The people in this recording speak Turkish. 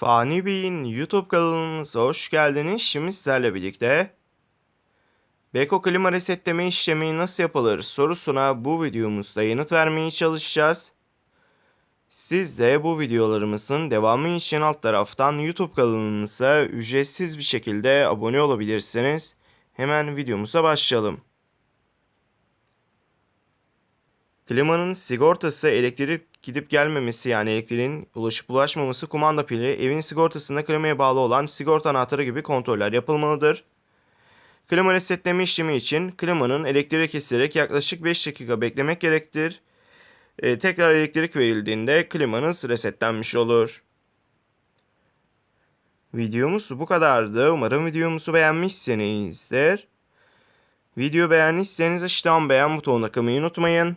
Fani Bey'in YouTube kanalımıza hoş geldiniz. Şimdi sizlerle birlikte Beko klima resetleme işlemi nasıl yapılır sorusuna bu videomuzda yanıt vermeye çalışacağız. Siz de bu videolarımızın devamı için alt taraftan YouTube kanalımıza ücretsiz bir şekilde abone olabilirsiniz. Hemen videomuza başlayalım. Klimanın sigortası elektrik gidip gelmemesi yani elektriğin ulaşıp bulaşmaması kumanda pili evin sigortasında klimaya bağlı olan sigorta anahtarı gibi kontroller yapılmalıdır. Klima resetleme işlemi için klimanın elektriği kesilerek yaklaşık 5 dakika beklemek gerektir. Ee, tekrar elektrik verildiğinde klimanız resetlenmiş olur. Videomuz bu kadardı. Umarım videomuzu beğenmişsinizdir. Video beğendiyseniz aşağıdan beğen butonuna kılmayı unutmayın.